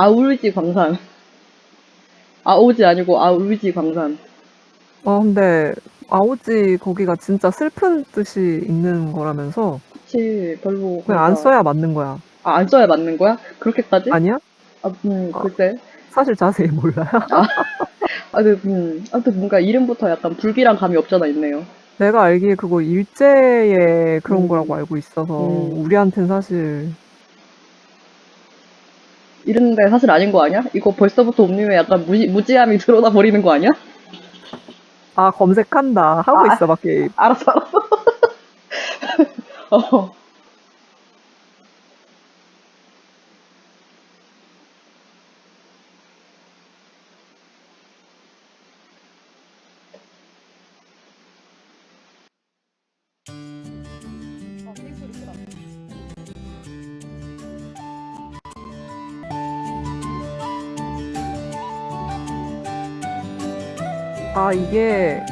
아울지 광산. 아오지 아니고 아울지 광산. 아, 근데 아오지 거기가 진짜 슬픈 뜻이 있는 거라면서 그치, 별로. 그냥 안 써야 맞는 거야. 아, 안 써야 맞는 거야? 그렇게까지? 아니야? 아, 음, 글쎄. 사실 자세히 몰라요. 아, 그, 음, 아무튼 뭔가 이름부터 약간 불길한 감이 없잖아 있네요. 내가 알기에 그거 일제의 그런 음. 거라고 알고 있어서 음. 우리한텐 사실 이랬는데 사실 아닌 거 아니야? 이거 벌써부터 옴님의 약간 무지, 무지함이 드러나 버리는 거 아니야? 아 검색한다 하고 아. 있어 막 게임. 알았어, 알았어. 어. 아 이게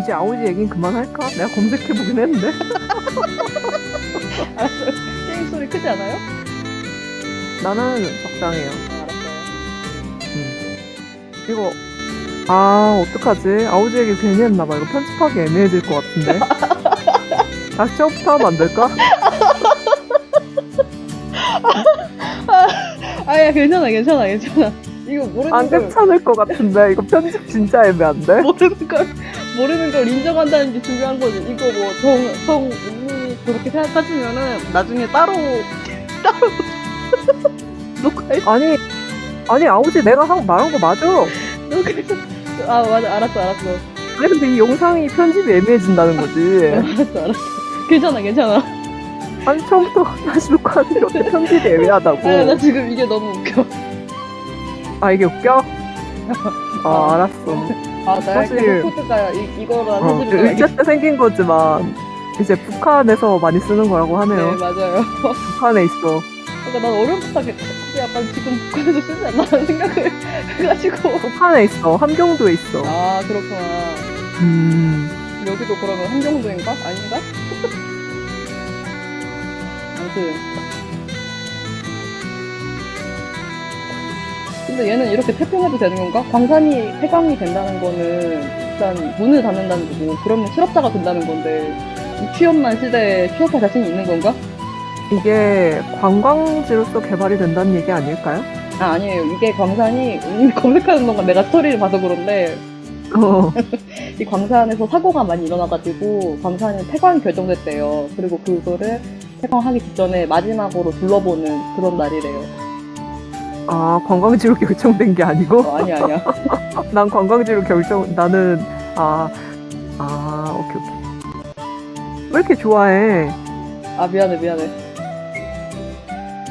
이제 아오지 얘긴 그만할까? 내가 검색해보긴 했는데 알았어. 게임 소리 크지 않아요? 나는 적당해요. 아, 알았어요. 이거 아 어떡하지? 아오지 얘기 괜히 했나봐. 이거 편집하기 애매해질 것 같은데. 다시 처음부터 하면 안 될까? 아야 괜찮아 괜찮아 괜찮아 이거 모르는 안 걸 괜찮을 것 같은데. 이거 편집 진짜 애매한데? 모르는 걸 모르는 걸 인정한다는 게 중요한 거지 이거 뭐정정 이 그렇게 생각하시면은 나중에 따로 따로 녹화해 아니 아니 아오지 내가 한, 말한 거 맞아. 녹화해서 아 맞아 알았어 알았어 아니 근데 이 영상이 편집이 애매해진다는 거지. 알았어 알았어 괜찮아 괜찮아 아니 처음부터 다시 녹화하는 게 어떻게 편집이 애매하다고. 아, 나 지금 이게 너무 웃겨 아 이게 웃겨? 아 알았어. 아 나의 사실- 코드가 이, 이거라 어, 사실은 그 일제 때 생긴 거지만 이제 북한에서 많이 쓰는 거라고 하네요. 네 맞아요 북한에 있어. 그러니까 난 어려부터 약간 지금 북한에서 쓰지 않나 생각을 해가지고 북한에 있어. 함경도에 있어. 아 그렇구나 음. 여기도 그러면 한정도인가? 아닌가? 아무튼 근데 얘는 이렇게 태평해도 되는 건가? 광산이 폐광이 된다는 거는 일단 문을 닫는다는 거고 그러면 실업자가 된다는 건데 이 취업난 시대에 취업할 자신이 있는 건가? 이게 관광지로서 개발이 된다는 얘기 아닐까요? 아 아니에요 이게 광산이 음, 검색하는 동안 내가 스토리를 봐서 그런데 어. 이 광산에서 사고가 많이 일어나가지고 광산이 폐광이 결정됐대요. 그리고 그거를 폐광하기 직전에 마지막으로 둘러보는 그런 날이래요. 아 관광지로 결정된 게 아니고 어, 아니야 아니야. 난 관광지로 결정 나는 아 아, 오케이 오케이. 왜 이렇게 좋아해? 아 미안해 미안해.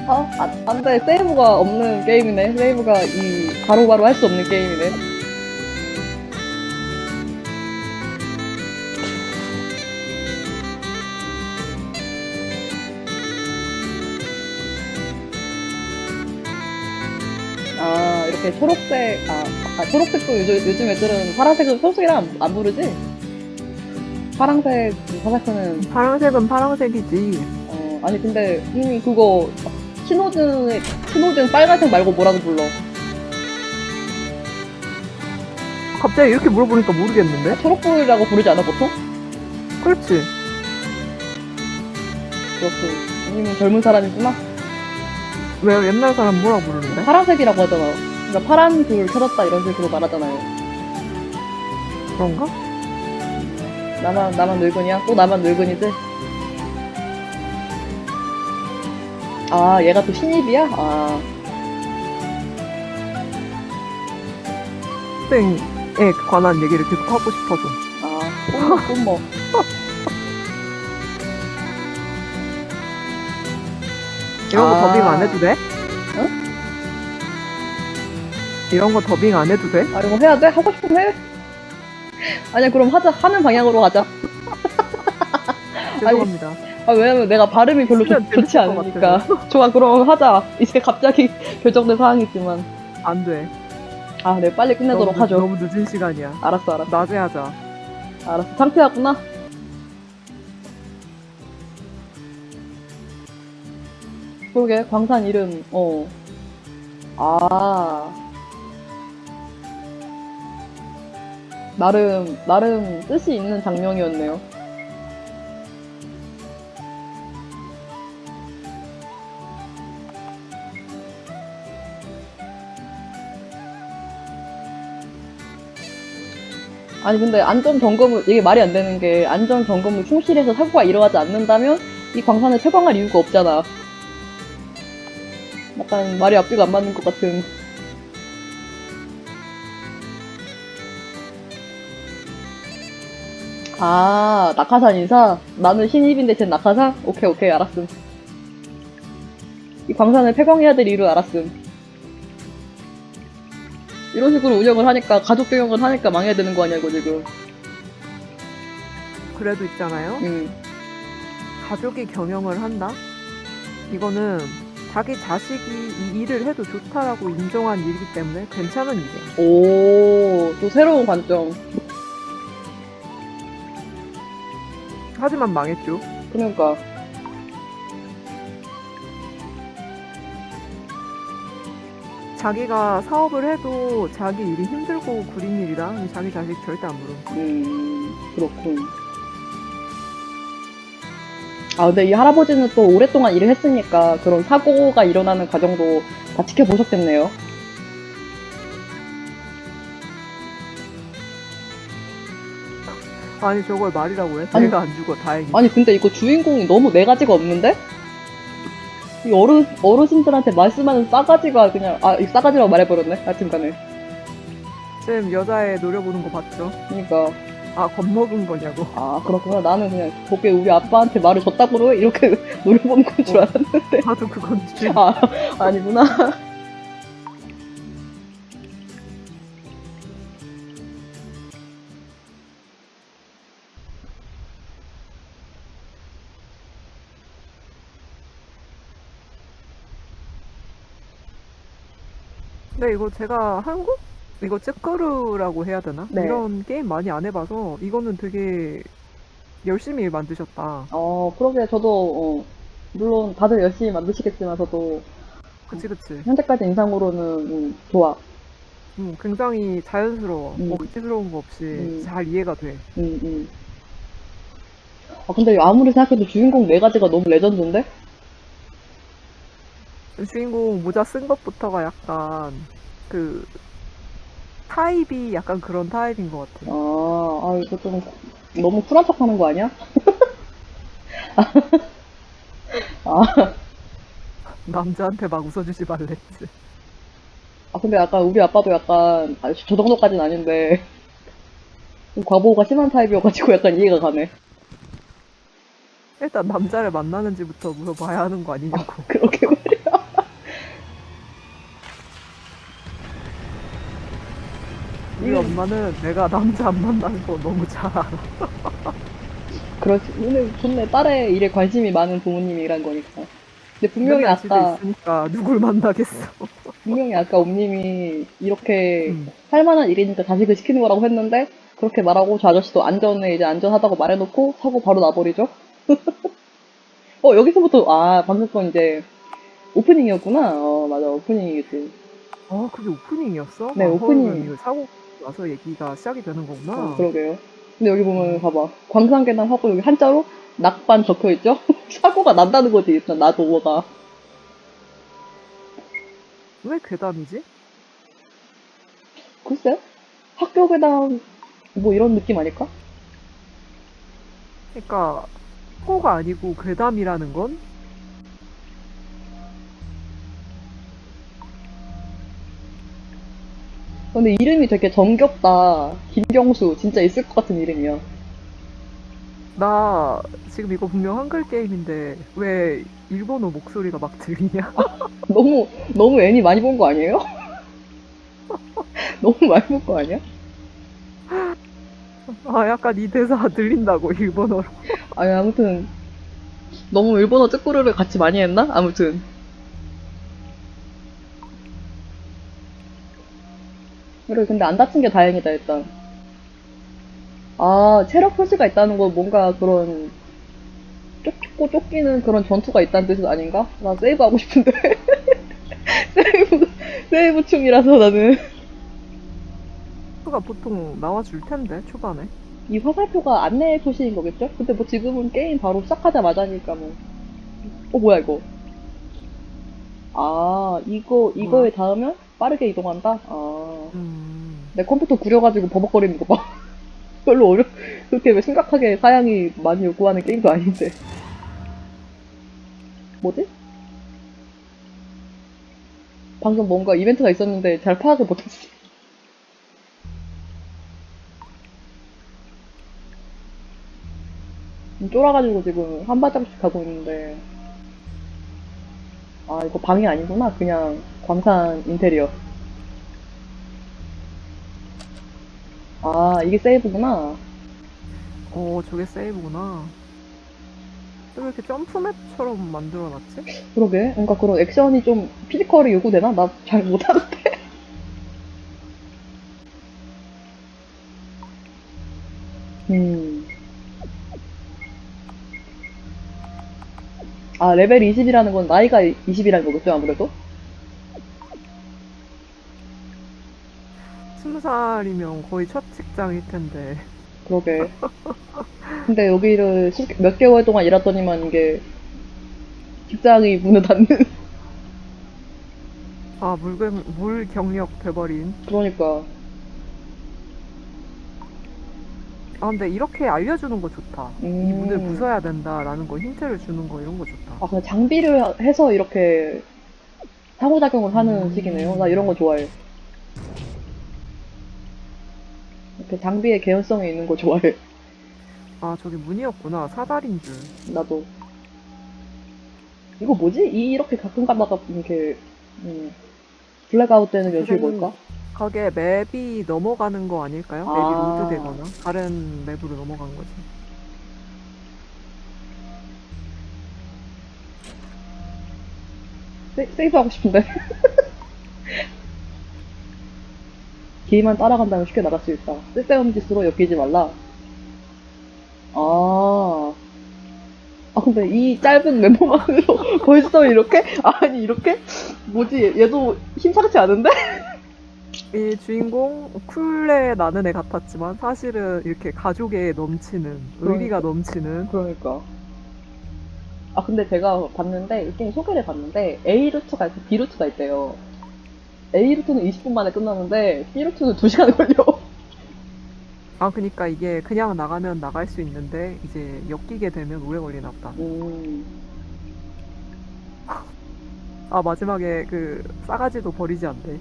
아, 안, 안 돼. 세이브가 없는 게임이네. 세이브가 이 바로바로 할 수 없는 게임이네. 초록색, 아, 아 초록색도 요즘, 요즘 애들은 파란색은 초록색이랑 안, 안 부르지? 파란색 화살표는 파란색은 파란색이지. 어, 아니 근데 이미 그거 신호등 신호등 빨간색 말고 뭐라고 불러? 갑자기 이렇게 물어보니까 모르겠는데? 초록불이라고 부르지 않아 보통? 그렇지. 그렇군. 아니면 젊은 사람이구나. 왜 옛날 사람 뭐라고 부르는데? 파란색이라고 하잖아. 그러니까 파란 불 켜졌다 이런 식으로 말하잖아요. 그런가? 나만 나만 늙은이야? 또 나만 늙은이지? 아 얘가 또 신입이야? 아 학생에 관한 얘기를 계속 하고 싶어서. 아, 꿀 뭐. 이런 거 아. 더빙 안 해도 돼? 이런 거 더빙 안 해도 돼? 아, 이거 해야 돼? 하고 싶으면 해? 아니야, 그럼 하자. 하는 방향으로 가자. 죄송합니다. 아, 왜냐면 내가 발음이 별로 좋, 좋지 것 않으니까. 좋아, 그럼 하자. 이제 갑자기 결정된 상황이지만. 안 돼. 아, 네, 빨리 끝내도록 너무, 늦- 하죠. 너무 늦은 시간이야. 알았어, 알았어. 낮에 하자. 알았어. 창피하구나. 그러게, 광산 이름, 어. 아. 나름, 나름 뜻이 있는 장면이었네요. 아니 근데 안전 점검을 이게 말이 안 되는 게 안전 점검을 충실해서 사고가 일어나지 않는다면 이 광산을 폐광할 이유가 없잖아. 약간 말이 앞뒤가 안 맞는 것 같은. 아 낙하산 인사? 나는 신입인데 쟨 낙하산? 오케이 오케이 알았음. 이 광산을 폐광해야 될 이유를 알았음. 이런 식으로 운영을 하니까 가족 경영을 하니까 망해야 되는 거 아니야 이거 지금. 그래도 있잖아요. 음. 가족이 경영을 한다? 이거는 자기 자식이 이 일을 해도 좋다라고 인정한 일이기 때문에 괜찮은 일이야. 오, 또 새로운 관점. 하지만 망했죠. 그러니까. 자기가 사업을 해도 자기 일이 힘들고 구린? 그럼 자기 자식 절대 안 물어. 음, 그렇군. 아, 근데 이 할아버지는 또 오랫동안 일을 했으니까 그런 사고가 일어나는 과정도 다 지켜보셨겠네요. 아니 저걸 말이라고 해? 아니- 내가 안 죽어 다행히. 아니, 근데 이거 주인공이 너무 네 가지가 없는데? 이 어르, 어르신들한테 말씀하는 싸가지가 그냥, 아, 이 싸가지라고 말해버렸네. 하여튼 간에. 쌤 여자애 노려보는 거 봤죠? 그니까, 아 겁먹은 거냐고. 아, 그렇구나. 나는 그냥 저게 우리 아빠한테 말을 줬다고 이렇게 노려보는 건줄 어. 알았는데. 나도 그건 줄. 아, 아니구나. 근데 이거 제가 한국 이거 찌끄루라고 해야 되나? 네. 이런 게임 많이 안 해봐서 이거는 되게 열심히 만드셨다. 어, 그러게 저도, 어, 물론 다들 열심히 만드시겠지만 저도 그치 그치. 현재까지 인상으로는 음, 좋아. 음, 굉장히 자연스러워. 음. 뭐 의지스러운 거 없이 음. 잘 이해가 돼. 음, 음. 아, 근데 아무리 생각해도 주인공 네 가지가 너무 레전드인데? 주인공 모자 쓴 것부터가 약간 그 타입이 약간 그런 타입인 것 같아. 아, 아, 이거 좀 너무 쿨한 척 하는 거 아니야? 아, 남자한테 막 웃어주지 말랬지. 아, 근데 약간 우리 아빠도 약간, 아, 저 정도까지는 아닌데, 좀 과보호가 심한 타입이어가지고 약간 이해가 가네. 일단 남자를 만나는지부터 물어봐야 하는 거 아니냐고. 그렇게 엄마는 내가 남자 안 만나는 거 너무 잘 알아. 그렇지. 근데 좋네. 딸의 일에 관심이 많은 부모님이란 거니까. 근데 분명히 맨날 집에 아까, 있으니까 누굴 만나겠어. 분명히 아까 옴님이 이렇게 음. 할 만한 일이니까 자식을 시키는 거라고 했는데, 그렇게 말하고 저 아저씨도 안전에 이제 안전하다고 말해놓고 사고 바로 나버리죠? 어, 여기서부터, 아, 방금 건 이제 오프닝이었구나. 어, 맞아. 오프닝이겠지. 아 그게 오프닝이었어? 네, 아, 오프닝. 이거 사고 나서 얘기가 시작이 되는 거구나. 어, 그러게요. 근데 여기 보면 봐봐. 광산계단 하고 여기 한자로 낙반 적혀있죠? 사고가 난다는 거지, 일단 나도 뭐가. 왜 괴담이지? 글쎄? 학교 괴담, 뭐 이런 느낌 아닐까? 그러니까 사고가 아니고 괴담이라는 건 근데 이름이 되게 정겹다. 김경수. 진짜 있을 것 같은 이름이야. 나 지금 이거 분명 한글 게임인데 왜 일본어 목소리가 막 들리냐? 너무, 너무 애니 많이 본 거 아니에요? 너무 많이 본 거 아니야? 아 약간 이 대사 들린다고 일본어로. 아니, 아무튼. 너무 일본어 쯔꾸르를 같이 많이 했나? 아무튼. 그래, 근데 안 다친 게 다행이다, 일단. 아, 체력 표시가 있다는 건 뭔가 그런, 쫓고 쫓기는 그런 전투가 있다는 뜻은 아닌가? 나 세이브 하고 싶은데. 세이브, 세이브 충이라서 나는 가 보통 나와줄 텐데 초반에. 이 화살표가 안내 표시인 거겠죠? 근데 뭐 지금은 게임 바로 시작하자마자니까 뭐. 어 뭐야 이거? 아 이거 이거에 닿으면 빠르게 이동한다. 아. 음. 내 컴퓨터 구려가지고 버벅거리는 거 봐. 별로 어려, 그렇게 왜 심각하게 사양이 많이 요구하는 게임도 아닌데. 뭐지? 방금 뭔가 이벤트가 있었는데 잘 파악을 못했어. 좀 쫄아가지고 지금 한 발짝씩 가고 있는데. 아, 이거 방이 아니구나. 그냥 광산 인테리어. 아, 이게 세이브구나. 어 저게 세이브구나. 왜 이렇게 점프맵처럼 만들어놨지? 그러게. 뭔가 그런 액션이 좀 피지컬이 요구되나? 나 잘 못하는데. 음. 아, 레벨 20이라는 건 나이가 20이라는 거겠죠, 아무래도? 살이면 거의 첫 직장일 텐데. 그러게. 근데 여기를 수- 몇 개월 동안 일하더니만 이게 직장이 문을 닫는. 아 물경 물 경력 돼버린. 그러니까. 아 근데 이렇게 알려주는 거 좋다. 이 음. 문을 부숴야 된다라는 거 힌트를 주는 거 이런 거 좋다. 아, 그냥 장비를 해서 이렇게 상호작용을 하는 음. 식이네요. 나 이런 거 좋아해. 이렇게 장비의 개연성이 있는 거 좋아해. 아 저게 문이었구나. 사다리인 줄. 나도. 이거 뭐지? 이 이렇게 가끔 가다가 이렇게 음, 블랙아웃 되는 연출 선생님, 뭘까? 거기에 맵이 넘어가는 거 아닐까요? 맵이 아. 로드되거나 다른 맵으로 넘어간 거지. 세, 세이브 하고 싶은데. 길만 따라간다면 쉽게 나갈 수 있다. 쓸데없는 짓으로 엮이지 말라. 아. 아, 근데 이 짧은 메모만으로 벌써 이렇게? 아니, 이렇게? 뭐지, 얘도 심상치 않은데? 이 주인공 쿨레 나는 애 같았지만 사실은 이렇게 가족에 넘치는 의리가 넘치는 그러니까. 아, 근데 제가 봤는데, 이 게임 소개를 봤는데, A루트가 있고 B루트가 있대요. A루트는 20분 만에 끝나는데, B루트는 2시간 걸려. 아 그니까 이게 그냥 나가면 나갈 수 있는데 이제 엮이게 되면 오래 걸리나 보다 음. 아 마지막에 그 싸가지도 버리지 않대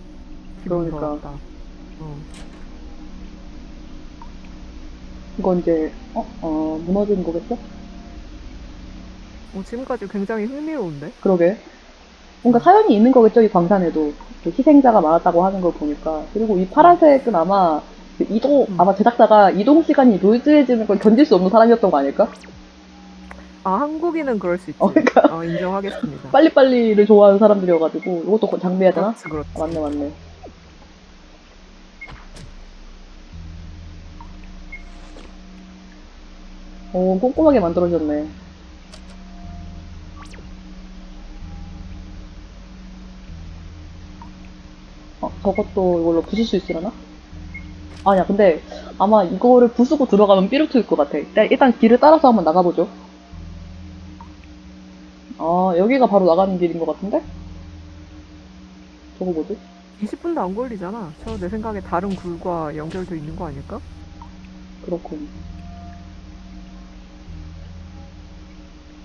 기분 그러니까. 더럽다 어. 이건 이제, 어, 어, 무너지는 거겠죠? 어, 지금까지 굉장히 흥미로운데 그러게. 뭔가 사연이 있는 거겠죠, 이 광산에도. 그 희생자가 많았다고 하는 걸 보니까. 그리고 이 파란색은 아마, 그 이동, 음. 아마 제작자가 이동 시간이 루즈해지는 걸 견딜 수 없는 사람이었던 거 아닐까? 아 한국인은 그럴 수 있지 어, 그러니까. 어, 인정하겠습니다 빨리빨리를 좋아하는 사람들이어가지고, 이것도 장비해야 되나? 그렇지 그렇지 아, 맞네, 맞네. 오, 꼼꼼하게 만들어졌네. 저것도 이걸로 부술 수 있으려나? 아니야, 근데 아마 이거를 부수고 들어가면 삐루트일 것 같아. 일단, 일단 길을 따라서 한번 나가보죠. 아, 여기가 바로 나가는 길인 것 같은데? 저거 뭐지? 20분도 안 걸리잖아 저 내 생각에 다른 굴과 연결돼 있는 거 아닐까? 그렇군.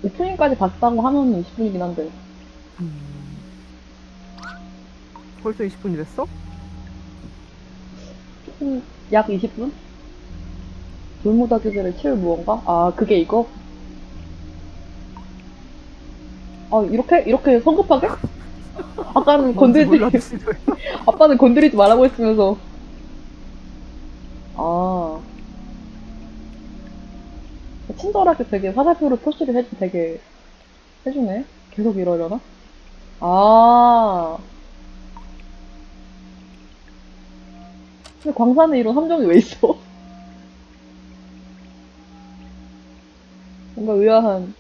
오프닝까지 봤다고 하면 20분이긴 한데. 음... 벌써 20분이 됐어? 조금, 약 20분? 돌무더기들을 채울 무언가? 아, 그게 이거? 아, 이렇게? 이렇게 성급하게? 아까는 시도해. 아빠는 건드리지 말라고 했으면서. 아. 친절하게 되게 화살표로 표시를 해주, 되게, 해주네? 계속 이러려나? 아. 근데 광산에 이런 함정이 왜 있어? 뭔가 의아한.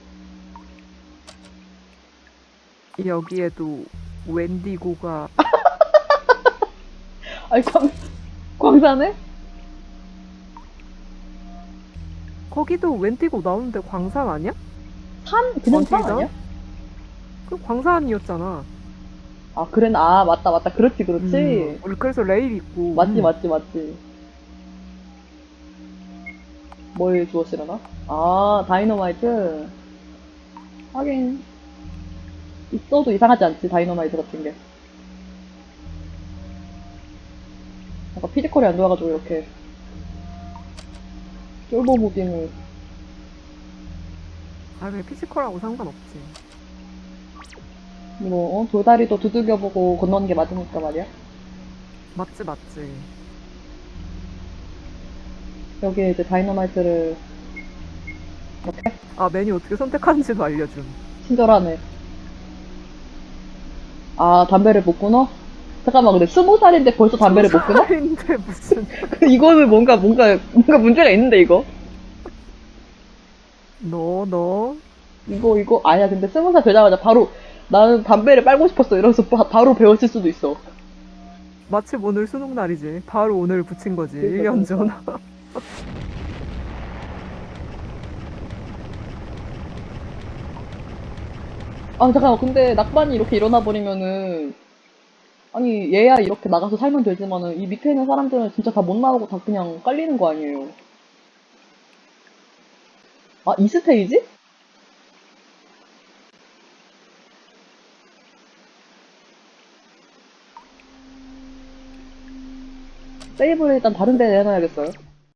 여기에도 웬디고가 아니, 광, 광산에? 거기도 웬 띄고 나오는데 광산 아니야? 산? 그냥 산 어디다? 아니야? 그 광산이었잖아. 아, 그래, 아, 맞다, 맞다. 그렇지, 그렇지. 음, 우리 그래서 레일 있고. 맞지, 음. 맞지, 맞지. 뭘 주었으려나? 아, 다이너마이트. 하긴, 있어도 이상하지 않지, 다이너마이트 같은 게. 약간 피지컬이 안 좋아가지고, 이렇게. 쫄보 무빙을. 아, 그래 피지컬하고 상관없지. 뭐, 어? 돌다리도 두들겨보고 건너는 게 맞으니까 말이야. 맞지, 맞지. 여기에 이제 다이너마이트를, 이렇게, 아, 메뉴 어떻게 선택하는지도 알려줌. 친절하네. 아, 담배를 못 끊어? 잠깐만, 근데 스무 살인데 벌써 담배를 못 끊어? 인데 무슨. 이거는 뭔가, 뭔가, 뭔가 문제가 있는데, 이거? 너, 너. 이거, 이거, 아니야. 근데 스무 살 되자마자 바로, 나는 담배를 빨고 싶었어. 이러면서 바, 바로 배웠을 수도 있어. 마침 오늘 수능 날이지. 바로 오늘 붙인 거지. 그러니까, 1년 전. 아, 잠깐만. 근데 낙반이 이렇게 일어나 버리면은, 아니, 얘야 이렇게 나가서 살면 되지만은, 이 밑에 있는 사람들은 진짜 다 못 나오고 다 그냥 깔리는 거 아니에요. 아, 이 스테이지? 세이브를 일단 다른 데 내놔야겠어요.